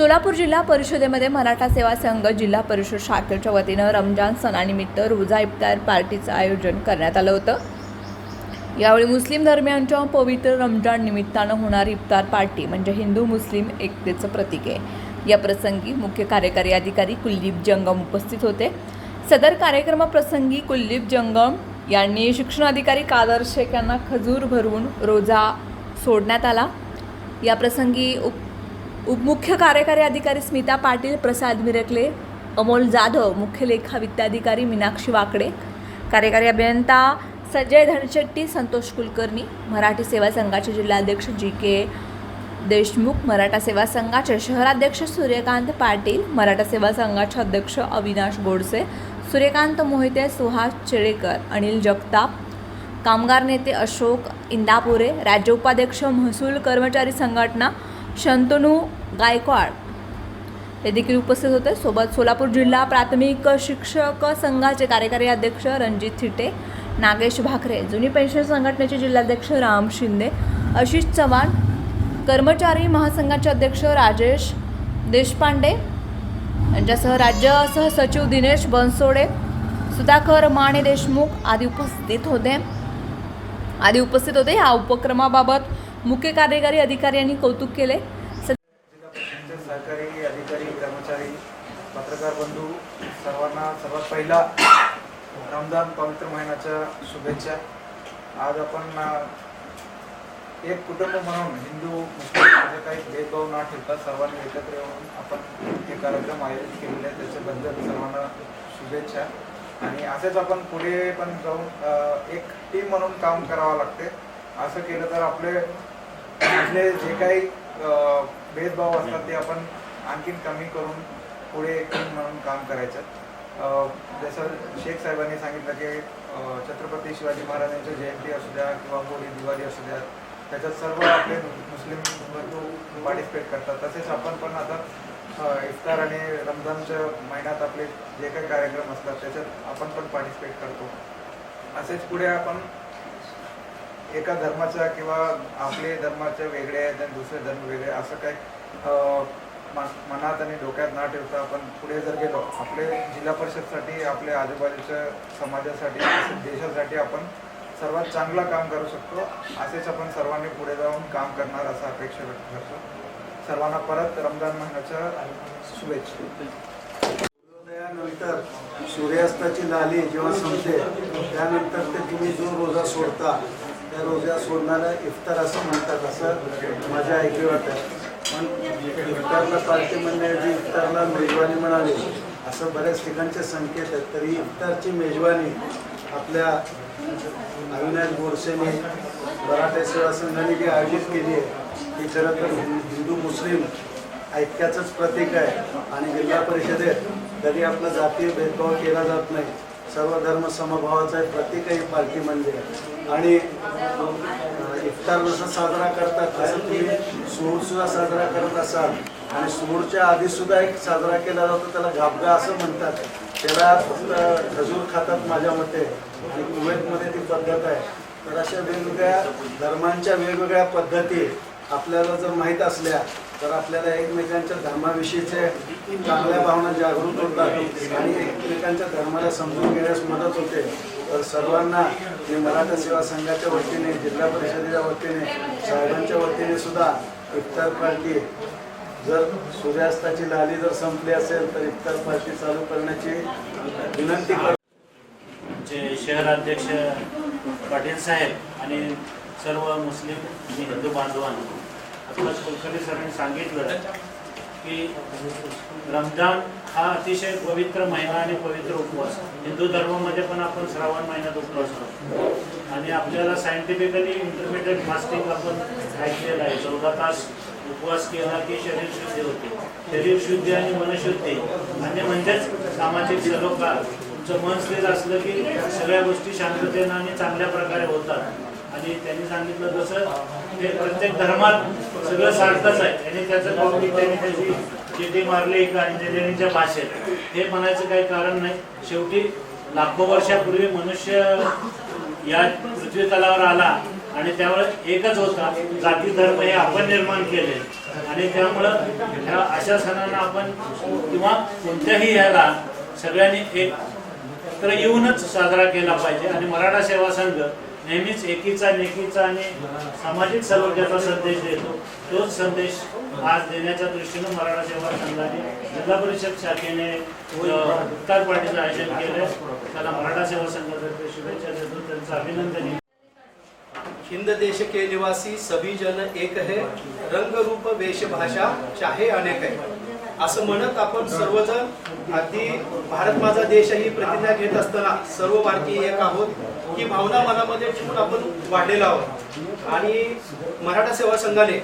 सोलापूर जिल्हा परिषदेमध्ये मराठा सेवा संघ जिल्हा परिषद शाखेच्या वतीनं रमजान सणानिमित्त रोजा इफ्तार पार्टीचं आयोजन करण्यात आलं होतं. यावेळी मुस्लिम धर्मियांच्या पवित्र रमजान निमित्तानं होणारी इफ्तार पार्टी म्हणजे हिंदू मुस्लिम एकतेचं प्रतीक आहे. या प्रसंगी मुख्य कार्यकारी अधिकारी कुलदीप जंगम उपस्थित होते. सदर कार्यक्रमाप्रसंगी कुलदीप जंगम यांनी शिक्षण अधिकारी कादर शेख यांना खजूर भरून रोजा सोडण्यात आला. या प्रसंगी उप उपमुख्य कार्यकारी अधिकारी स्मिता पाटील प्रसाद मिरकले अमोल जाधव मुख्य लेखा वित्ताधिकारी मीनाक्षी वाकडे कार्यकारी अभियंता संजय धनशेट्टी संतोष कुलकर्णी मराठी सेवा संघाचे जिल्हाध्यक्ष जी के देशमुख मराठा सेवा संघाचे शहराध्यक्ष सूर्यकांत पाटील मराठा सेवा संघाचे अध्यक्ष अविनाश गोडसे सूर्यकांत मोहिते सुहास चेळेकर अनिल जगताप कामगार नेते अशोक इंदापुरे राज्य उपाध्यक्ष महसूल कर्मचारी संघटना शंतनू गायकवाड. हे देखील उपस्थित होते. सोबत सोलापूर जिल्हा प्राथमिक शिक्षक संघाचे कार्यकारी अध्यक्ष रणजित थिटे नागेश भाकरे जुनी पेन्शन संघटनेचे जिल्हाध्यक्ष राम शिंदे आशिष चव्हाण कर्मचारी महासंघाचे अध्यक्ष राजेश देशपांडे यांच्यासह राज्य सहसचिव दिनेश बनसोडे सुधाकर माने देशमुख आदी उपस्थित होते. आदी उपस्थित होते. या उपक्रमाबाबत मुख्य कार्यकारी अधिकाऱ्यांनी कौतुक केले जिल्हा परिषदेचे सहकारी अधिकारी कर्मचारी पत्रकार बंधू. सर्वांना सर्वात पहिला रमजान पवित्र महिन्याच्या शुभेच्छा. आज आपण एक कुटुंब म्हणून हिंदू मुस्लिम असे काही भेदभाव न ठेवता सर्वांनी एकत्र येऊन आपण हे कार्यक्रम आयोजित केलेले आहे त्याच्याबद्दल सर्वांना शुभेच्छा. आणि असेच आपण पुढे पण जाऊन एक टीम म्हणून काम करावं लागते. असं केलं तर आपले आपले जे काही भेदभाव असतात ते आपण आणखीन कमी करून पुढे टीम म्हणून काम करायचं. जसं शेख साहेबांनी सांगितलं की छत्रपती शिवाजी महाराजांची जयंती असू द्या किंवा होळी दिवाळी असू द्या त्याच्यात सर्व आपले मुस्लिम बंधू पार्टिसिपेट करतात. तसेच आपण पण आता इफ्तार आणि रमजानच्या महिन्यात आपले जे काही कार्यक्रम असतात त्याच्यात आपण पण पार्टिसिपेट करतो. असेच पुढे आपण एका धर्माच्या किंवा आपले धर्माचे वेगळे आहेत आणि दुसरे धर्म वेगळे असं काही मनात आणि डोक्यात न ठेवता आपण पुढे जर गेलो आपले जिल्हा परिषदसाठी आपल्या आजूबाजूच्या समाजासाठी देशासाठी आपण सर्वात चांगलं काम करू शकतो असेच आपण सर्वांनी पुढे जाऊन काम करणार असं अपेक्षा व्यक्त करतो. सर्वांना परत रमजान महिन्याच्या शुभेच्छा. सूर्योदयानंतर सूर्यास्ताची लाली जेव्हा संपते त्यानंतर ते तुम्ही जो रोजा सोडता त्या रोजा सोडणारा इफ्तार असं म्हणतात असं माझ्या ऐकली वाटतं पण इफ्तारला पार्टी म्हणण्याऐवजी इफ्तारला मेजवानी म्हणाली. असं बऱ्याच ठिकाणचे संकेत आहेत. तरी इफ्तारची मेजवानी आपल्या अविनाश गोडसेने मराठा सेवा संघाने जी आयोजित केली आहे ती खरं तर हिंदू मुस्लिम ऐक्याचंच प्रतीक आहे. आणि जिल्हा परिषदेत तरी आपला जातीय भेदभाव केला जात नाही. सर्व धर्म समभावाचं आहे. प्रतीक आहे ही पार्टी म्हणजे आणि इफ्तार जसं साजरा करतात. तसं तुम्ही सुद्धा साजरा करत असाल आणि सूडच्या आधी सुद्धा एक साजरा केला जातो त्याला घाबगा असं म्हणतात. त्याला फक्त खजूर खातात माझ्या मते. आणि कुवेतमध्ये ती पद्धत आहे. तर अशा वेगवेगळ्या धर्मांच्या वेगवेगळ्या पद्धती आपल्याला जर माहीत असल्या तर आपल्याला एकमेकांच्या धर्माविषयीचे चांगल्या भावना जागृत होतात आणि एकमेकांच्या धर्माला समजून घेण्यास मदत होते. तर सर्वांना मी मराठा सेवा संघाच्या वतीने जिल्हा परिषदेच्या वतीने साहेबांच्या वतीने सुद्धा इफ्तार पार्टी जर सूर्यास्ताची लाली जर संपली असेल तर इफ्तार पार्टी चालू करण्याची विनंती करते जे शहराध्यक्ष पाटील साहेब आणि सर्व मुस्लिम आणि हिंदू बांधवांना आत्ताच कुलकर्णी सरांनी सांगितलं की रमजान हा अतिशय पवित्र महिना आणि पवित्र उपवास. हिंदू धर्मामध्ये पण आपण श्रावण महिन्यात उपवास करतो. आणि आपल्याला सायंटिफिकली इंटरमिडिएट फास्टिंग आपण ऐकलेलं आहे. चौदा तास उपवास केला की शरीर शुद्धी होते. शरीर शुद्धी आणि मनशुद्धी आणि म्हणजेच सामाजिक सलोखा तुमचं मन स्थिर असलं की सगळ्या गोष्टी शांततेनं आणि चांगल्या प्रकारे होतात. आणि त्यांनी सांगितलं जसं ते प्रत्येक धर्मात सगळं सारखंच आहे. त्यांनी त्याचं त्यांनी त्याची चिठी मारली का इंजिनिअरिंगच्या भाषेत. हे म्हणायचं काही कारण नाही. शेवटी लाखो वर्षापूर्वी मनुष्य या पृथ्वी तलावर आला आणि त्यामुळे एकच होता जाती धर्म हे आपण निर्माण केले. आणि त्यामुळं ह्या अशा सणांना आपण किंवा कोणत्याही ह्याला सगळ्यांनी एकत्र येऊनच साजरा केला पाहिजे. आणि मराठा सेवा संघ नेहमीच एकीचा नेकीचा आणि सामाजिक सलोख्याचा संदेश देतो. तोच संदेश आज देण्याच्या दृष्टीनं मराठा सेवा संघाने जिल्हा परिषद शाखेने उत्तर इफ्तार पार्टीचं आयोजन केलं त्याला मराठा सेवा संघातर्फे शुभेच्छा देतो. त्यांचं अभिनंदन. हिंद देश के निवासी सभी जन एक है रंग रूप वेशभाषा चाहे अनेक है। असं म्हणत आपण सर्वजण अगदी भारत माझा देश ही प्रतिज्ञा घेत असताना सर्व भारतीय एक आहोत ही भावना मनामध्ये ठेवून आपण वाढलेला आहोत. आणि मराठा सेवा संघाने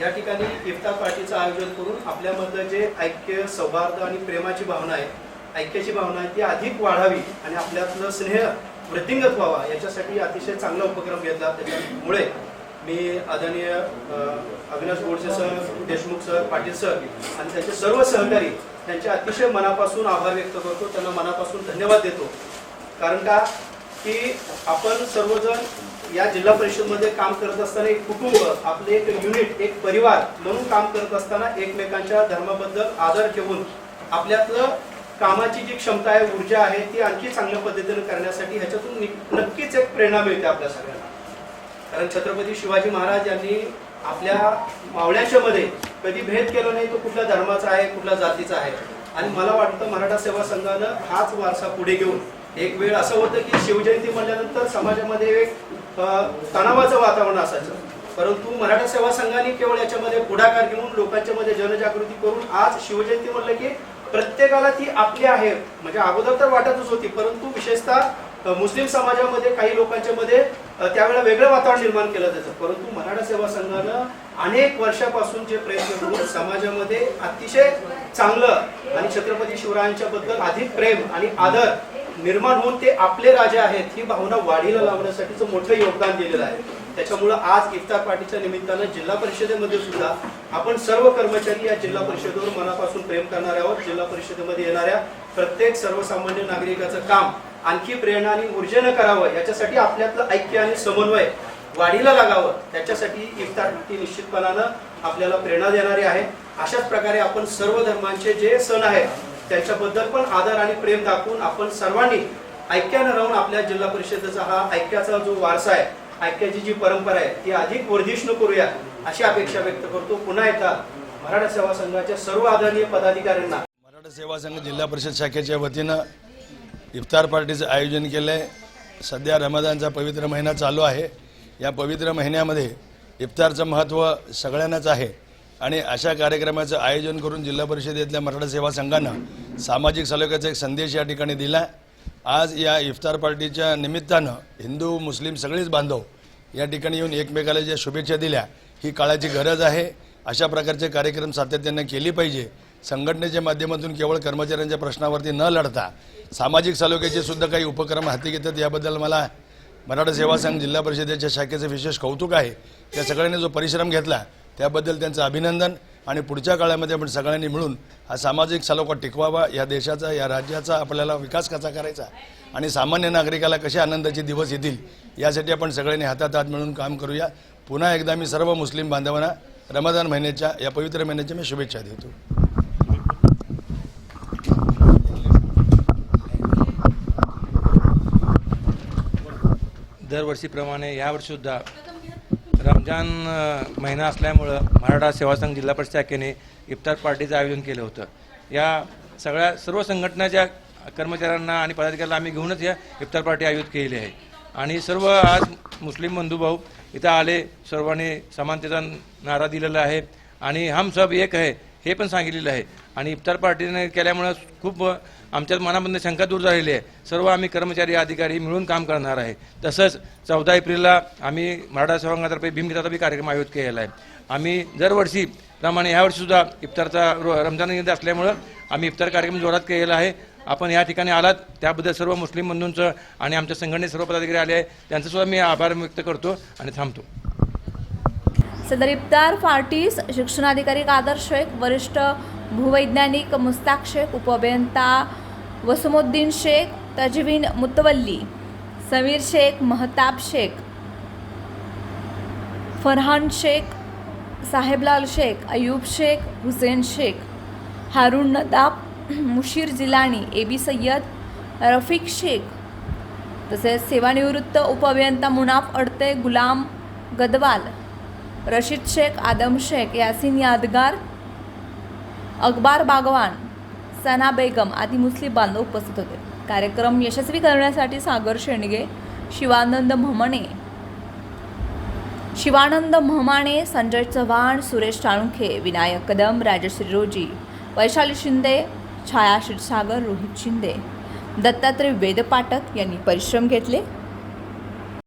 या ठिकाणी इफ्तार पार्टीचं आयोजन करून आपल्यामधलं जे ऐक्य सौहार्द आणि प्रेमाची भावना आहे ऐक्याची भावना आहे ती अधिक वाढावी आणि आपल्यातलं स्नेह वृद्धिंगत व्हावा याच्यासाठी अतिशय चांगला उपक्रम घेतला त्याच्यामुळे मी आदरणीय Avinash Godse sir Deshmukh sir Patil sir आणि त्यांचे सर्व सहकारी त्यांचे अतिशय मनापासून आभार व्यक्त करतो. त्यांना मनापासून धन्यवाद देतो. कारण का? की आपण सर्वजण या जिल्हा परिषदमध्ये काम करत असताना एक कुटुंब आपले एक युनिट एक परिवार म्हणून काम करत असताना एकमेकांच्या धर्माबद्दल आदर ठेवून आपल्यातलं कामाची जी क्षमता आहे ऊर्जा आहे ती आणखी चांगल्या पद्धतीने करण्यासाठी ह्याच्यातून नक्कीच एक प्रेरणा मिळते आपल्या सगळ्यांना. कारण छत्रपती शिवाजी महाराज यांनी आपल्या मावळ्याच्यामध्ये कधी भेद केला नाही तो कुठल्या धर्माचा आहे कुठल्या जातीचा आहे. आणि मला वाटतं मराठा सेवा संघानं हाच वारसा पुढे घेऊन एक वेळ असं होतं की शिवजयंती म्हणल्यानंतर समाजामध्ये एक तणावाचं वातावरण असायचं. परंतु मराठा सेवा संघाने केवळ याच्यामध्ये पुढाकार घेऊन लोकांच्या मध्ये जनजागृती करून आज शिवजयंती म्हणलं की प्रत्येकाला ती आपली आहे. म्हणजे अगोदर तर वाटतच होती परंतु विशेषतः मुस्लिम समाजामध्ये काही लोकांच्या मध्ये त्यावेळेला वेगळं वातावरण निर्माण केलं त्याचं परंतु मराठा सेवा संघानं अनेक वर्षापासून जे प्रयत्न करून समाजामध्ये अतिशय चांगलं आणि छत्रपती शिवरायांच्या बद्दल अधिक प्रेम आणि आदर निर्माण होऊन ते आपले राजे आहेत ही भावना वाढीला लावण्यासाठीचं मोठं योगदान दिलेलं आहे. त्याच्यामुळं आज इफ्तार पार्टीच्या निमित्तानं जिल्हा परिषदेमध्ये सुद्धा आपण सर्व कर्मचारी या जिल्हा परिषदेवर मनापासून प्रेम करणार आहोत. जिल्हा परिषदेमध्ये येणाऱ्या प्रत्येक सर्वसामान्य नागरिकाचं काम आणखी प्रेरणा आणि ऊर्जेनं करावं याच्यासाठी आपल्यातलं ऐक्य आणि समन्वय वाढीला लागावं त्याच्यासाठी इफ्तार पार्टी निश्चितपणानं आपल्याला प्रेरणा देणारी आहे. अशाच प्रकारे आपण सर्व धर्मांचे जे सण आहेत त्यांच्याबद्दल पण आदर आणि प्रेम दाखवून आपण सर्वांनी ऐक्यानं राहून आपल्या जिल्हा परिषदेचा हा ऐक्याचा जो वारसा आहे ऐक्याची जी परंपरा आहे ती अधिक वर्धिष्णू करूया अशी अपेक्षा व्यक्त करतो. पुन्हा एकदा मराठा सेवा संघाच्या सर्व आदरणीय पदाधिकाऱ्यांना. मराठा सेवा संघ जिल्हा परिषद शाखेच्या वतीनं इफ्तार पार्टीचं आयोजन केलं आहे सध्या रमदानचा पवित्र महिना चालू आहे. या पवित्र महिन्यामध्ये इफ्तारचं महत्त्व सगळ्यांनाच आहे. आणि अशा कार्यक्रमाचं आयोजन करून जिल्हा परिषदेतल्या मराठा सेवा संघानं सामाजिक सलोख्याचा एक संदेश या ठिकाणी दिला. आज या इफ्तार पार्टीच्या निमित्तानं हिंदू मुस्लिम सगळेच बांधव या ठिकाणी येऊन एकमेकाला ज्या शुभेच्छा दिल्या ही काळाची गरज आहे. अशा प्रकारचे कार्यक्रम सातत्यानं केली पाहिजे. संघटनेच्या माध्यमातून केवळ कर्मचाऱ्यांच्या प्रश्नावरती न लढता सामाजिक सलोख्याचे सुद्धा काही उपक्रम हाती घेतात याबद्दल मला मराठा सेवा संघ जिल्हा परिषदेच्या शाखेचं विशेष कौतुक आहे. त्या सगळ्यांनी जो परिश्रम घेतला त्याबद्दल त्यांचं अभिनंदन आणि पुढच्या काळामध्ये आपण सगळ्यांनी मिळून हा सामाजिक सलोखा टिकवावा या देशाचा या राज्याचा आपल्याला विकास कसा करायचा आणि सामान्य नागरिकाला कसे आनंदाचे दिवस येतील यासाठी आपण सगळ्यांनी हातात हात मिळून काम करूया. पुन्हा एकदा मी सर्व मुस्लिम बांधवांना रमदान महिन्याच्या या पवित्र महिन्याच्या मी शुभेच्छा देतो. दरवर्षीप्रमाणे यावर्षीसुद्धा रमजान महिना असल्यामुळं मराठा सेवा संघ जिल्हा परिषद शाखेने इफ्तार पार्टीचं आयोजन केलं होतं. या सगळ्या सर्व संघटनाच्या कर्मचाऱ्यांना आणि पदाधिकाऱ्यांना आम्ही घेऊनच या इफ्तार पार्टी आयोजित केलेली आहे. आणि सर्व आज मुस्लिम बंधुभाऊ इथं आले सर्वांनी समानतेचा नारा दिलेला आहे. आणि हम सब एक आहे हे पण सांगितलेलं आहे. आणि इफ्तार पार्टीने केल्यामुळं खूप आमच्यात मनामधनं शंका दूर झालेली आहे. सर्व आम्ही कर्मचारी अधिकारी मिळून काम करणार आहे. तसंच चौदा एप्रिलला आम्ही मराठा संघातर्फे भीमगीताचा बी कार्यक्रम आयोजित केलेला आहे. आम्ही दरवर्षी प्रमाणे यावर्षीसुद्धा इफ्तारचा रो रमजान ईद असल्यामुळं आम्ही इफ्तार कार्यक्रम जोरात केलेला आहे. आपण या ठिकाणी आलात त्याबद्दल सर्व मुस्लिम बंधूंचं आणि आमच्या संघटनेत सर्व पदाधिकारी आले आहे त्यांचंसुद्धा मी आभार व्यक्त करतो आणि थांबतो. सदर इफ्तार पार्टीस शिक्षणाधिकारी कादर शेख वरिष्ठ भूवैज्ञानिक मुस्ताक शेख उपअभियंता वसमुद्दीन शेख तजवीन मुतवल्ली समीर शेख महताब शेख फरहान शेख साहेबलाल शेख अयूब शेख हुसेन शेख हारून नदाब मुशीर जिलाणी ए बी सय्यद रफिक शेख तसेच सेवानिवृत्त उपअभियंता मुनाफ अडते गुलाम गदवाल रशीद शेख आदम शेख यासिन यादगार अकबार बागवान सना बेगम आदी मुस्लिम बांधव उपस्थित होते. कार्यक्रम यशस्वी करण्यासाठी सागर शेंडगे शिवानंद म्हमणे शिवानंद म्हमाणे संजय चव्हाण सुरेश टाळुंखे विनायक कदम राजश्री रोजी वैशाली शिंदे छाया क्षीरसागर रोहित शिंदे. दत्तात्रय वेदपाठक यांनी परिश्रम घेतले.